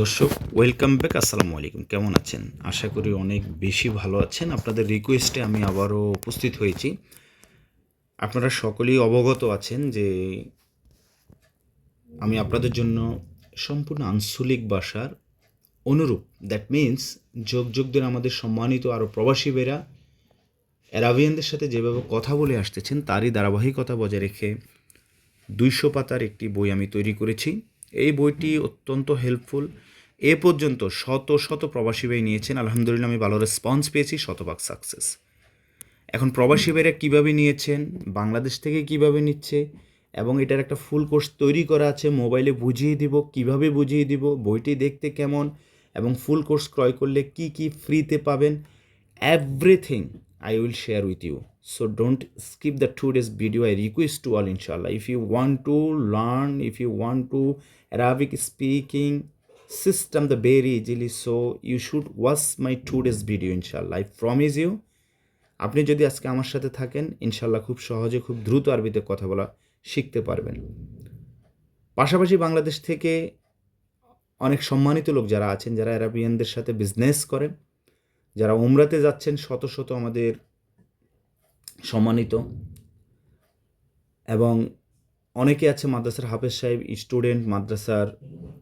দর্শক welcome back আসসালামু আলাইকুম। কেমন আছেন? আশা করি অনেক বেশি ভালো আছেন। আপনাদের রিকোয়েস্টে আমি আবারও উপস্থিত হয়েছি। আপনারা সকলেই অবগত আছেন যে আমি আপনাদের জন্য সম্পূর্ণ আঞ্চলিক ভাষার অনুরূপ। দ্যাট মিন্স যোগ যোগদের আমাদের সম্মানিত আরও প্রবাসী বেরা অ্যারাবিয়ানদের সাথে যেভাবে কথা বলে আসতেছেন, তারই ধারাবাহিকতা বজায় রেখে দুইশো পাতার একটি বই আমি তৈরি করেছি। এই বইটি অত্যন্ত হেল্পফুল এ পর্যন্ত শত শত প্রবাসী ভাই নিয়েছেন। আলহামদুলিল্লাহ, আমি ভালো রেসপন্স পেয়েছি, শতভাগ সাকসেস এখন প্রবাসী ভাইরা কীভাবে নিয়েছেন, বাংলাদেশ থেকে কীভাবে নিচ্ছে, এবং এটার একটা ফুল কোর্স তৈরি করা আছে মোবাইলে বুঝিয়ে দিব, কীভাবে বুঝিয়ে দিব, বইটি দেখতে কেমন, এবং ফুল কোর্স ক্রয় করলে কি কি ফ্রিতে পাবেন everything I will share with you. So don't skip the two days video. I request to all inshallah. If you want to learn, if you want to Arabic speaking system the very easily, so you should watch my two days video inshallah. I promise you. আপনি যদি আজকে আমার সাথে থাকেন ইনশাল্লাহ খুব সহজে খুব দ্রুত আরবিতে কথা বলা শিখতে পারবেন পাশাপাশি বাংলাদেশ থেকে অনেক সম্মানিত লোক যারা আছেন যারা অ্যারাবিয়ানদের সাথে বিজনেস করেন যারা উমরাতে যাচ্ছেন, শত শত আমাদের সম্মানিত। এবং অনেকে আছে মাদ্রাসার হাফেজ সাহেব, স্টুডেন্ট, মাদ্রাসার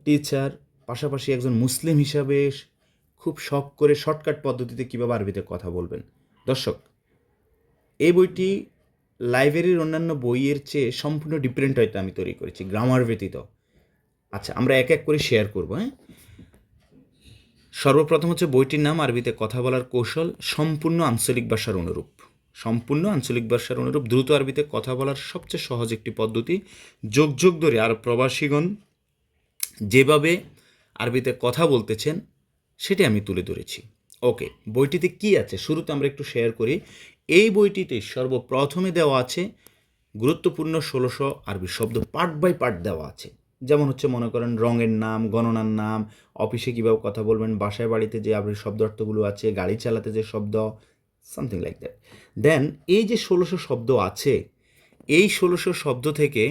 টিচার, পাশাপাশি একজন মুসলিম হিসাবে খুব শখ করে শর্টকাট পদ্ধতিতে কীভাবে আরবিতে কথা বলবেন। দর্শক, এই বইটি লাইব্রেরির অন্যান্য বইয়ের চেয়ে সম্পূর্ণ ডিফারেন্ট হয়তো আমি তৈরি করেছি গ্রামার ব্যতীত। আচ্ছা আমরা এক এক করে শেয়ার করব হ্যাঁ? সর্বপ্রথম হচ্ছে বইটির নাম আরবিতে কথা বলার কৌশল, সম্পূর্ণ আঞ্চলিক ভাষার অনুরূপ। সম্পূর্ণ আঞ্চলিক ভাষার অনুরূপ দ্রুত আরবিতে কথা বলার সবচেয়ে সহজ একটি পদ্ধতি, যোগ যোগ ধরে আর প্রবাসীগণ যেভাবে আরবিতে কথা বলতেছেন, সেটি আমি তুলে ধরেছি। ওকে, বইটিতে কি আছে? শুরুতে আমরা একটু শেয়ার করি। এই বইটিতে সর্বপ্রথমে দেওয়া আছে, গুরুত্বপূর্ণ ষোলোশো আরবি শব্দ পার্ট বাই পার্ট দেওয়া আছে। যেমন হচ্ছে মনে করেন রঙের নাম, গণনার নাম, অফিসে কীভাবে কথা বলবেন, বাসায় বাড়িতে যে আরবি শব্দ অর্থগুলো আছে, গাড়ি চালাতে যে শব্দ সামথিং লাইক দ্যাট দেন এই যে ষোলোশো শব্দ আছে, এই ষোলোশো শব্দ থেকে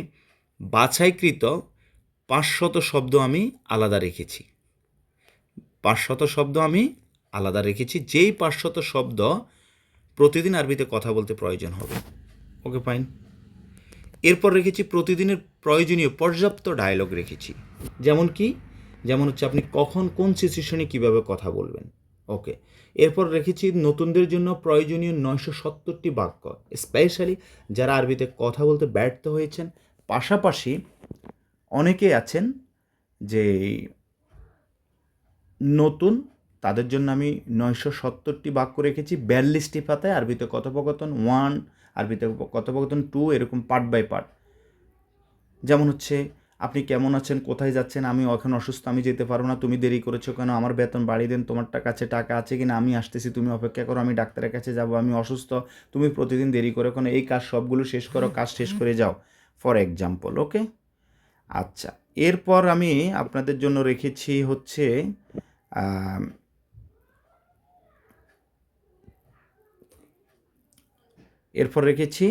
বাছাইকৃত পাঁচশত শব্দ আমি আলাদা রেখেছি। পাঁচশত শব্দ আমি আলাদা রেখেছি, যেই পাঁচশত শব্দ প্রতিদিন আরবিতে কথা বলতে প্রয়োজন হবে। ওকে ফাইন এরপর রেখেছি প্রতিদিনের প্রয়োজনীয় পর্যাপ্ত ডায়লগ রেখেছি। যেমন কি? যেমন হচ্ছে আপনি কখন কোন সিচুয়েশনে কীভাবে কথা বলবেন। ওকে এরপর রেখেছি নতুনদের জন্য প্রয়োজনীয় নয়শো সত্তরটি বাক্য। স্পেশালি যারা আরবিতে কথা বলতে ব্যর্থ হয়েছেন। পাশাপাশি অনেকে আছেন যে নতুন, তাদের জন্য আমি নয়শো সত্তরটি বাক্য রেখেছি। বিয়াল্লিশটি পাতায় আরবিতে কথোপকথন। ওয়ান আরবিতে কথোপকথন টু এরকম পার্ট বাই পার্ট যেমন হচ্ছে, আপনি কেমন আছেন? কোথায় যাচ্ছেন? আমি এখন অসুস্থ, আমি যেতে পারব না। তুমি দেরি করেছ কেন? আমার বেতন বাড়িয়ে দেন। তোমার কাছে টাকা আছে কিনা? আমি আসতেছি, তুমি অপেক্ষা করো। আমি ডাক্তারের কাছে যাব, আমি অসুস্থ। তুমি প্রতিদিন দেরি করো কেন? এই কাজ সবগুলো শেষ করো, কাজ শেষ করে যাও। ফর এক্সাম্পল ওকে আচ্ছা এরপর আমি আপনাদের জন্য রেখেছি হচ্ছে এরপর রেখেছি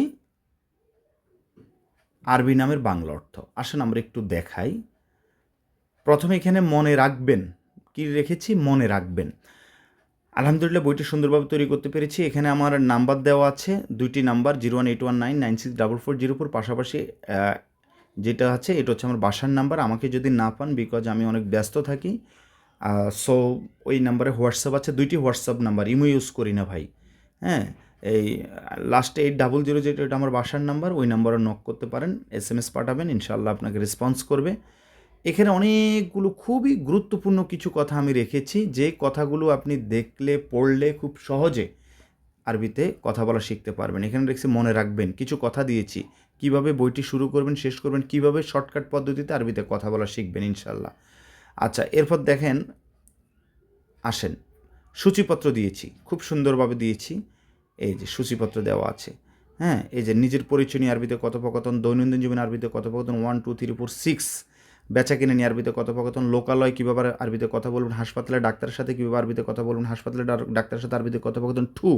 আরবি নামের বাংলা অর্থ। আসুন আমরা একটু দেখাই। প্রথমে এখানে মনে রাখবেন। কি রেখেছি? মনে রাখবেন। আলহামদুলিল্লাহ, বইটি সুন্দরভাবে তৈরি করতে পেরেছি। এখানে আমার নাম্বার দেওয়া আছে, দুইটি number, zero one eight one nine nine six double four zero four, পাশাপাশি যেটা আছে, এটা হচ্ছে আমার বাসার নাম্বার। আমাকে যদি না পান বিকজ আমি অনেক ব্যস্ত থাকি সো ওই নাম্বারে হোয়াটসঅ্যাপ আছে, দুইটি হোয়াটসঅ্যাপ নাম্বার, ইমো ইউজ করি না ভাই। হ্যাঁ? এই লাস্টে এইট ডাবল জিরো যেটা এটা আমার বাসার নাম্বার ওই নাম্বারে নক করতে পারেন এস এম এস পাঠাবেন ইনশাল্লাহ আপনাকে রেসপন্স করবে। এখানে অনেকগুলো খুবই গুরুত্বপূর্ণ কিছু কথা আমি রেখেছি, যে কথাগুলো আপনি দেখলে, পড়লে খুব সহজে আরবিতে কথা বলা শিখতে পারবেন। এখানে রেখেছি মনে রাখবেন, কিছু কথা দিয়েছি, কীভাবে বইটি শুরু করবেন, শেষ করবেন, কীভাবে শর্টকাট পদ্ধতিতে আরবিতে কথা বলা শিখবেন ইনশাল্লাহ আচ্ছা এরপর দেখেন, আসেন, সূচিপত্র দিয়েছি, খুব সুন্দরভাবে দিয়েছি। এই যে সূচিপত্র দেওয়া আছে। হ্যাঁ এই যে নিজের পরিচয় নিয়ে আরবিতে কথোপকথন, দৈনন্দিন জীবনে আরবিতে কথোপকথন one two three four six বেচা কিনে নিয়ে আরবিতে কথোপকথন, লোকালয় কীভাবে আরবিতে কথা বলবেন, হাসপাতালে ডাক্তারের সাথে কীভাবে আরবিতে কথা বলবেন, হাসপাতালে ডাক্তারের সাথে আরবিতে কথোপকথন টু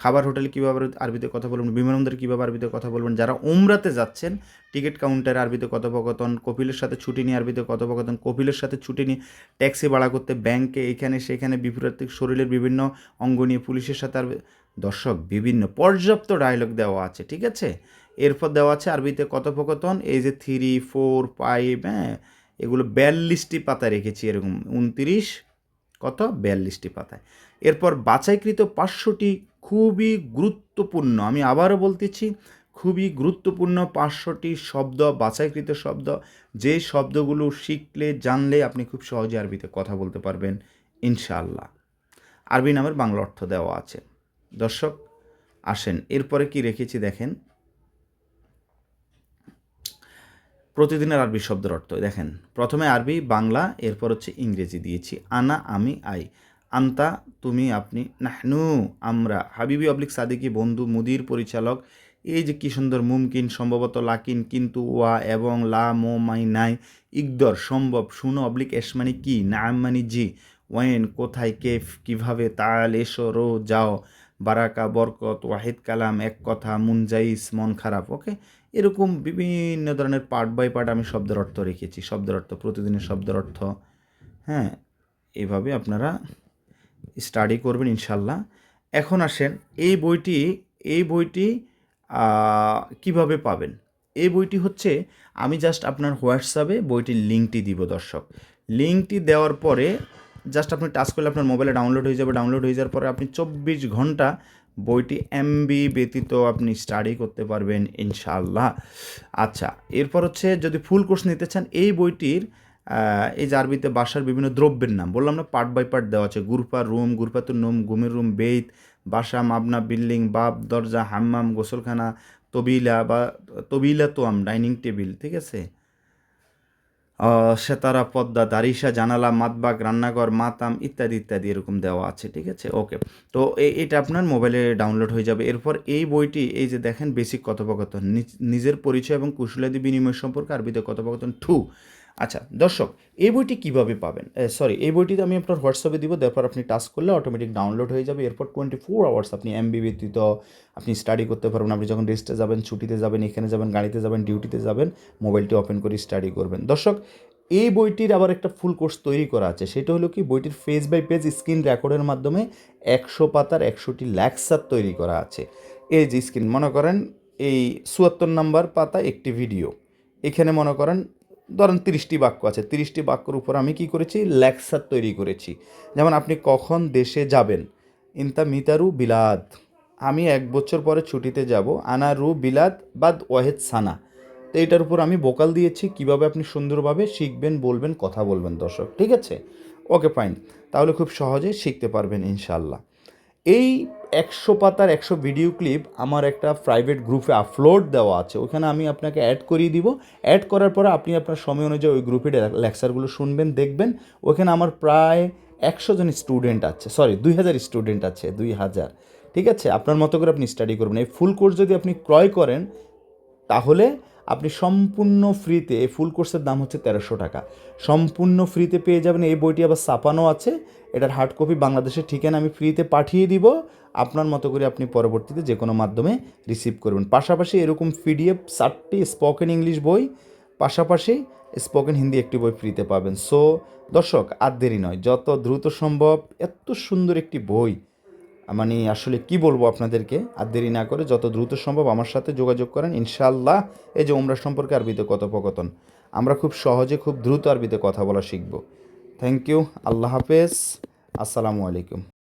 খাবার হোটেলে কীভাবে আরবিতে কথা বলবেন, বিমানবন্দরে কীভাবে আরবিতে কথা বলবেন, যারা উমরাতে যাচ্ছেন, টিকিট কাউন্টারে আরবিতে কথোপকথন, কপিলের সাথে ছুটি নিয়ে আরবিতে কথোপকথন, কপিলের সাথে ছুটি নিয়ে ট্যাক্সি ভাড়া করতে, ব্যাংকে এখানে সেখানে বিপরীত শরীরের বিভিন্ন অঙ্গ নিয়ে পুলিশের সাথে দর্শক, বিভিন্ন পর্যাপ্ত ডায়লগ দেওয়া আছে, ঠিক আছে? এরপর দেওয়া আছে আরবিতে কথোপকথন, এই যে থ্রি ফোর ফাইভ হ্যাঁ এগুলো বিয়াল্লিশটি পাতায় রেখেছি এরকম, উনত্রিশ, কত? বিয়াল্লিশটি পাতায়। এরপর বাছাইকৃত পাঁচশোটি খুবই গুরুত্বপূর্ণ, আমি আবারও বলতেছি, খুবই গুরুত্বপূর্ণ পাঁচশোটি শব্দ, বাছাইকৃত শব্দ, যে শব্দগুলো শিখলে, জানলে আপনি খুব সহজে আরবিতে কথা বলতে পারবেন, ইনশাআল্লাহ। আরবি নামের বাংলা অর্থ দেওয়া আছে। দর্শক, আসেন। এরপরে কি রেখেছি দেখেন? প্রতিদিনের আরবি শব্দের অর্থ। দেখেন, প্রথমে আরবি, বাংলা, এরপর হচ্ছে ইংরেজি দিয়েছি। আনা, আমি, আই। আন্তা, তুমি, আপনি, নাহনু, আমরা। হাবিবি অবলিক সাদিকি, বন্ধু, মুদির পরিচালক। এই যে কি সুন্দর মুমকিন, সম্ভবত লাকিন, কিন্তু ওয়া এবং লা, মো, মাই, নাই। ইকদর, সম্ভব, শুনো, অবলিক এসমানি কি? নাম মানি জি। ওয়েন, কোথায়, কেফ, কীভাবে, তাল, এসো, রো, যাও। বারাকা, বরকত, ওয়াহিদ কালাম, এক কথা, মুনজাইস, মন খারাপ, ওকে? এরকম বিভিন্ন ধরনের পার্ট বাই পার্ট আমি শব্দের অর্থ রেখেছি। শব্দের অর্থ, প্রতিদিনের শব্দের অর্থ। হ্যাঁ এভাবে আপনারা স্টাডি করবেন ইনশাল্লাহ। এখন আসেন, এই বইটি এই বইটি কীভাবে পাবেন? এই বইটি হচ্ছে, আমি জাস্ট আপনার হোয়াটসঅ্যাপে বইটির লিঙ্কটি দিব দর্শক। লিঙ্কটি দেওয়ার পরে জাস্ট আপনি টাচ করলে আপনার মোবাইলে ডাউনলোড হয়ে যাবে। ডাউনলোড হয়ে যাওয়ার পরে আপনি চব্বিশ ঘণ্টা বইটি এমবি ব্যতীত আপনি স্টাডি করতে পারবেন ইনশাআল্লাহ। আচ্ছা এরপর হচ্ছে যদি ফুল কোর্স নিতে চান, এই বইটির এই যে আরবিতে বাসার বিভিন্ন দ্রব্যের নাম, বললাম না পার্ট বাই পার্ট দেওয়া আছে। গুরফা রুম গুরফাতুর নোম গুমের রুম, বেইত, বাসা, মাবনা, বিল্ডিং, বাপ, দরজা, হাম্মাম, গোসলখানা, তবিলা বা তবিলা তোয়াম ডাইনিং টেবিল ঠিক আছে? সেতারা, পদ্মা দারিসা জানালা, মাতবাগ, রান্নাঘর, মাতাম ইত্যাদি ইত্যাদি এরকম দেওয়া আছে, ঠিক আছে? ওকে তো এটা আপনার মোবাইলে ডাউনলোড হয়ে যাবে। এরপর এই বইটি, এই যে দেখেন বেসিক কথোপকথন, নিজ- নিজের পরিচয় এবং কুশলাদি বিনিময় সম্পর্কে আরবিতে কথোপকথন টু আচ্ছা দর্শক, এই বইটি কীভাবে পাবেন? সরি এই বইটিতে আমি আপনার হোয়াটসঅ্যাপে দিব তারপর আপনি টাচ করলে অটোমেটিক ডাউনলোড হয়ে যাবে। এরপর টোয়েন্টি ফোর আওয়ার্স আপনি এমবি ব্যতীত আপনি স্টাডি করতে পারবেন। আপনি যখন রেস্টে যাবেন, ছুটিতে যাবেন, এখানে যাবেন, গাড়িতে যাবেন ডিউটিতে যাবেন মোবাইলটি ওপেন করে স্টাডি করবেন। দর্শক, এই বইটির আবার একটা ফুল কোর্স তৈরি করা আছে। সেটা হলো কি, বইটির পেজ বাই পেজ স্ক্রিন রেকর্ডের মাধ্যমে একশো পাতার একশোটি ল্যাকচার তৈরি করা আছে। এই যে স্ক্রিন মনে করেন এই চুয়াত্তর নাম্বার পাতা একটি ভিডিও এখানে মনে করেন ধরেন তিরিশটি বাক্য আছে। তিরিশটি বাক্যর উপর আমি কি করেছি? লেকচার তৈরি করেছি। যেমন আপনি কখন দেশে যাবেন? ইনতা মিতারু বিলাদ। আমি এক বছর পরে ছুটিতে যাব। আনা রু বিলাদ বাদ ওয়াহেদ সানা। তো এটার উপর আমি বোকাল দিয়েছি। কীভাবে আপনি সুন্দরভাবে শিখবেন, বলবেন, কথা বলবেন দর্শক, ঠিক আছে? Okay, fine. তাহলে খুব সহজে শিখতে পারবেন ইনশাল্লাহ এই একশো পাতার একশো ভিডিও ক্লিপ আমার একটা প্রাইভেট গ্রুপে আপলোড দেওয়া আছে। ওখানে আমি আপনাকে অ্যাড করিয়ে দিব। অ্যাড করার পরে আপনি আপনার সময় অনুযায়ী ওই গ্রুপে লেকচারগুলো শুনবেন, দেখবেন। ওখানে আমার প্রায় একশো জন স্টুডেন্ট আছে। সরি দুই হাজার স্টুডেন্ট আছে, দুই হাজার। ঠিক আছে? আপনার মতো করে আপনি স্টাডি করবেন। এই ফুল কোর্স যদি আপনি ক্রয় করেন, তাহলে আপনি সম্পূর্ণ ফ্রিতে, এই ফুল কোর্সের দাম হচ্ছে তেরোশো টাকা। সম্পূর্ণ ফ্রিতে পেয়ে যাবেন এই বইটি আবার ছাপানো আছে। এটার হার্ড কপি বাংলাদেশের ঠিকানা আমি ফ্রিতে পাঠিয়ে দিব। আপনার মতো করে আপনি পরবর্তীতে যে কোনো মাধ্যমে রিসিভ করবেন। পাশাপাশি এরকম পিডিএফ চারটি স্পোকেন ইংলিশ বই, পাশাপাশি স্পোকেন হিন্দি একটি বই ফ্রিতে পাবেন। সো দর্শক, আর দেরি নয়। যত দ্রুত সম্ভব, এত সুন্দর একটি বই মানে আসলে কি বলব আপনাদেরকে? আর দেরি না করে যত দ্রুত সম্ভব আমার সাথে যোগাযোগ করেন। ইনশাল্লাহ এই যে ওমরা সম্পর্কে আরবিতে কথোপকথন আমরা খুব সহজে খুব দ্রুত আরবিতে কথা বলা শিখব। থ্যাংক ইউ আল্লাহ হাফেজ। আসসালামু আলাইকুম।